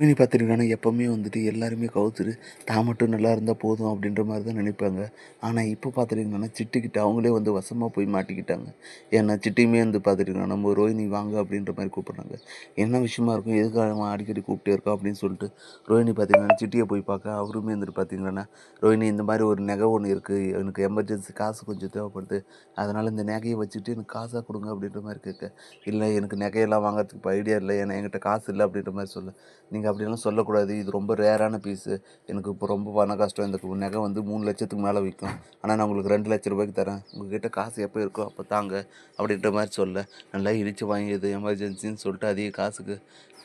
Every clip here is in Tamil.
ரோஹிணி பார்த்துருக்காங்கன்னா எப்போவுமே வந்துட்டு எல்லாருமே கவுத்துட்டு தான் மட்டும் நல்லா இருந்தால் போதும் அப்படின்ற மாதிரி தான் நினைப்பாங்க. ஆனால் இப்போ பார்த்துட்டிங்கன்னா சிட்டுக்கிட்ட அவங்களே வந்து வசமாக போய் மாட்டிக்கிட்டாங்க. ஏன்னா சிட்டியுமே வந்து பார்த்துட்டிங்கன்னா நம்ம ரோஹினி வாங்க அப்படின்ற மாதிரி கூப்பிட்றாங்க. என்ன விஷயமா இருக்கும்? எதுக்காக அடிக்கடி கூப்பிட்டே இருக்கோம் அப்படின்னு சொல்லிட்டு ரோஹினி பார்த்தீங்கன்னா சிட்டியை போய் பார்க்க அவருமே வந்துட்டு பார்த்தீங்கன்னா ரோஹினி இந்த மாதிரி ஒரு நகை ஒன்று இருக்குது எனக்கு எமர்ஜென்சி காசு கொஞ்சம் தேவைப்படுது. அதனால் இந்த நகையை வச்சுட்டு எனக்கு காசாக கொடுங்க அப்படின்ற மாதிரி கேட்க இல்லை எனக்கு நகையெல்லாம் வாங்குறதுக்கு இப்போ ஐடியா இல்லை. ஏன்னா என்கிட்ட காசு இல்லை அப்படின்ற மாதிரி சொல்ல. நீங்கள் அப்படின்லாம் சொல்லக்கூடாது. இது ரொம்ப ரேரான பீஸு எனக்கு இப்போ ரொம்ப பண கஷ்டம். இந்த நகை வந்து மூணு லட்சத்துக்கு மேலே விற்கும் ஆனால் நான் உங்களுக்கு ரெண்டு லட்ச ரூபாய்க்கு தரேன். உங்ககிட்ட காசு எப்போ இருக்கோ அப்போ தாங்க அப்படின்ற மாதிரி சொல்ல. நல்லா இடித்து வாங்கியது எமர்ஜென்சின்னு சொல்லிட்டு அதிக காசுக்கு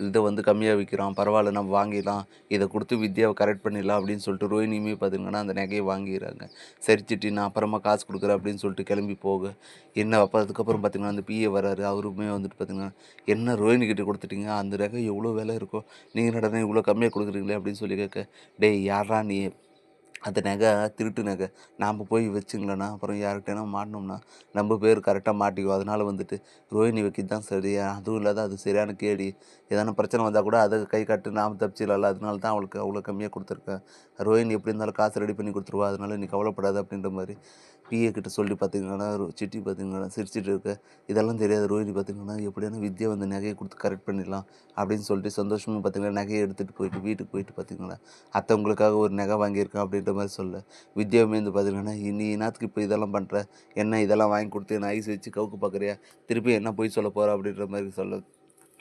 இதை வந்து கம்மியாக விற்கிறான் பரவாயில்ல நம்ம வாங்கிடலாம். இதை கொடுத்து வித்யாவை கரெக்ட் பண்ணிடலாம் அப்படின்னு சொல்லிட்டு ரோஹினியுமே பார்த்தீங்கன்னா அந்த நகையை வாங்கிடுறாங்க. சரி சிட்டி நான் அப்புறமா காசு கொடுக்குறேன் அப்படின்னு சொல்லிட்டு கிளம்பி போக. என்ன அப்போ அதுக்கப்புறம் பார்த்தீங்கன்னா அந்த பிஏ வராரு அவருமே வந்துட்டு பார்த்தீங்கன்னா என்ன ரோஹினி கிட்டே கொடுத்துட்டீங்க? அந்த நகை எவ்வளோ விலை இருக்கோ? நீங்கள் நடனே இவ்வளோ கம்மியாக கொடுக்குறீங்களே அப்படின்னு சொல்லி கேட்க டேய் யாரா நீ? அந்த நகை திருட்டு நகை. நாம் போய் வச்சுங்களேன்னா அப்புறம் யார்கிட்டனா மாட்டினோம்னா நம்ம பேர் கரெக்டாக மாட்டிக்குவோம். அதனால் வந்துட்டு ரோஹிணி வைக்க தான் சரி. அதுவும் இல்லாத அது சரியான கேடி எதனா பிரச்சனை வந்தால் கூட அதை கை காட்டு நாம் தப்பிச்சிடல அதனால தான் அவளுக்கு அவ்வளோ கம்மியாக கொடுத்துருக்கேன். ரோஹிணி எப்படி இருந்தாலும் காசு ரெடி பண்ணி கொடுத்துருவா. அதனால நீ கவலைப்படாது அப்படின்ற மாதிரி பிஏ கிட்ட சொல்லி பார்த்தீங்கன்னா ரோ- சிட்டி பார்த்தீங்கன்னா சிரிச்சிட்டு இருக்க. இதெல்லாம் தெரியாது. ரோஹிணி பார்த்தீங்கன்னா எப்படியான வித்யா வந்து நகையை கொடுத்து கரெக்ட் பண்ணிடலாம் அப்படின்னு சொல்லிட்டு சந்தோஷமாக பார்த்தீங்கன்னா நகையை எடுத்துகிட்டு போயிட்டு வீட்டுக்கு போயிட்டு பார்த்தீங்கன்னா அத்தவங்களுக்காக ஒரு நகை வாங்கியிருக்கேன் அப்படின்ற மாதிரி சொல்ல. வித்யாவுமே வந்து பார்த்தீங்கன்னா நீ என்னத்துக்கு இப்போ இதெல்லாம் பண்ணுற என்ன இதெல்லாம் வாங்கி கொடுத்து என்ன ஐஸ் வச்சு கவுக்கு பார்க்குறியா? திருப்பி என்ன போய் சொல்ல போகிற அப்படின்ற மாதிரி சொல்ல.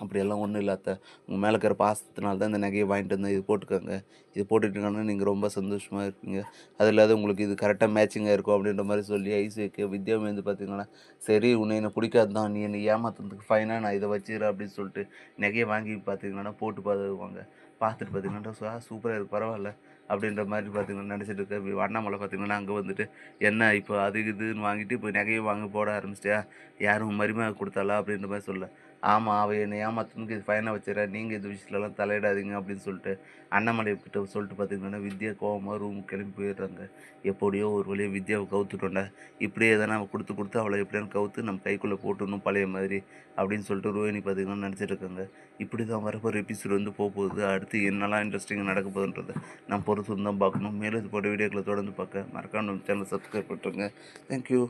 அப்படியெல்லாம் ஒன்றும் இல்லாத உங்கள் மேலே இருக்கிற பாசத்தினால தான் இந்த நகையை வாங்கிட்டு வந்தேன். இது போட்டுக்கோங்க. இது போட்டுக்கிட்டீங்கன்னா நீங்கள் ரொம்ப சந்தோஷமாக இருப்பீங்க. அது இல்லாத உங்களுக்கு இது கரெக்டாக மேட்சிங்காக இருக்கும் அப்படின்ற மாதிரி சொல்லி ஐஸ் வைக்க வித்யாவும் வந்து பார்த்தீங்கன்னா சரி உன்னை என்னை பிடிக்காது தான் நீ என்னை ஏமாத்துறதுக்கு ஃபைனாக நான் இதை வச்சுக்கிறேன் அப்படின்னு சொல்லிட்டு நகையை வாங்கி பார்த்தீங்கன்னா போட்டு பார்த்துக்குவாங்க. பார்த்துட்டு பார்த்தீங்கன்னா சூப்பராக இருக்குது பரவாயில்ல அப்படின்ற மாதிரி பார்த்தீங்கன்னா நினச்சிட்டு இருக்க அண்ணாமலை பார்த்தீங்கன்னா அங்கே வந்துட்டு என்ன இப்போ அது இதுன்னு வாங்கிட்டு இப்போ நகையை வாங்க போட ஆரம்பிச்சிட்டியா? யாரும் மருமையாக கொடுத்தாளா? அப்படின்ற மாதிரி சொல்ல. ஆமாம் அவள் என்னை ஏமாத்தனுக்கு இது ஃபைனாக வச்சுறேன் நீங்கள் இந்த விஷயத்துலலாம் தலையிடாதீங்க அப்படின்னு சொல்லிட்டு அண்ணாமலை கிட்ட சொல்லிட்டு பார்த்தீங்கன்னா வித்யா கோபமாக ரூம் கிளம்பி போயிடுறாங்க. எப்படியோ ஒரு வழியாக வித்யாவை கவுத்துட்டோண்டா இப்படியே எதனா அவள் கொடுத்து கொடுத்து அவளை எப்படியான்னு கவுத்து நம்ம கைக்குள்ளே போட்டுடணும் பழைய மாதிரி அப்படின்னு சொல்லிட்டு ரோஹிணி பார்த்தீங்கன்னா நினச்சிட்டு இருக்காங்க. இப்படி தான் வரப்போ எபிசோடு வந்து போக போகுது அடுத்து என்னெல்லாம் இன்ட்ரெஸ்டிங்காக நடக்க போகுதுன்றதை நான் பொறுத்து தான் பார்க்கணும். மேலும் இது போட்ட வீடியோக்களை தொடர்ந்து பார்க்க மறக்காம நம்ம சேனல் சப்ஸ்கிரைப் பண்ணுறேங்க தேங்க்யூ